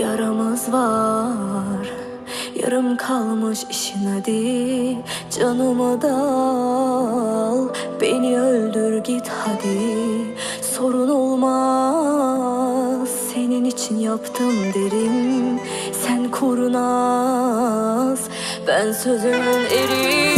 yaramız var. Yarım kalmış işin hadi Canıma dal. Beni öldür git hadi Sorun olmaz. Senin için yaptım derim Sen korunaz. Ben sözümün eriyim.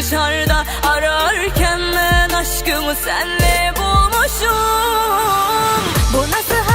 dışarıda Ararken ben aşkımı senle bulmuşum. Bu nasıl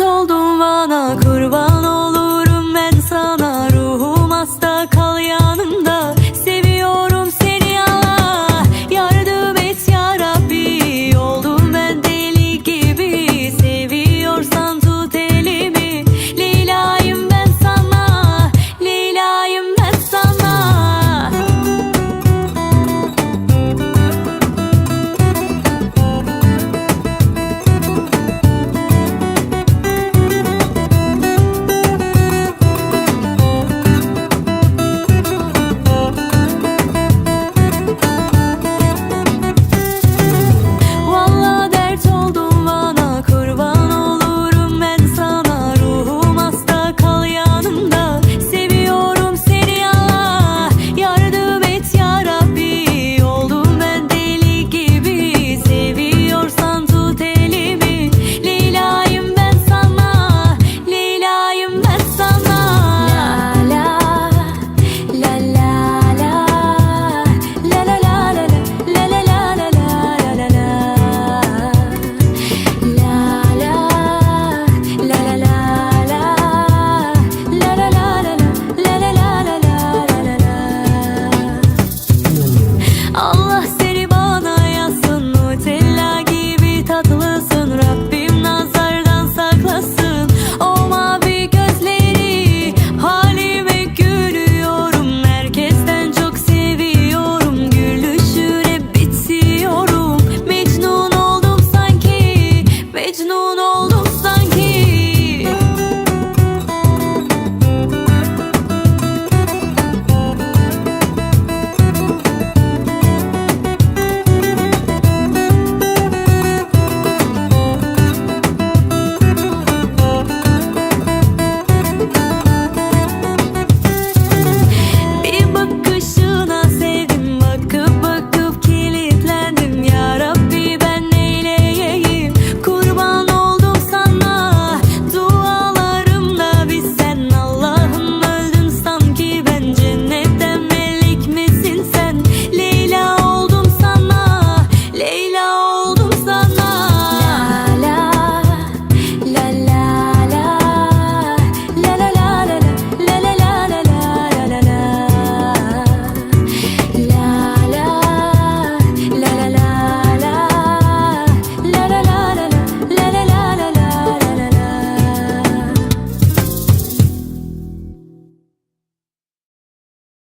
oldun bana kurban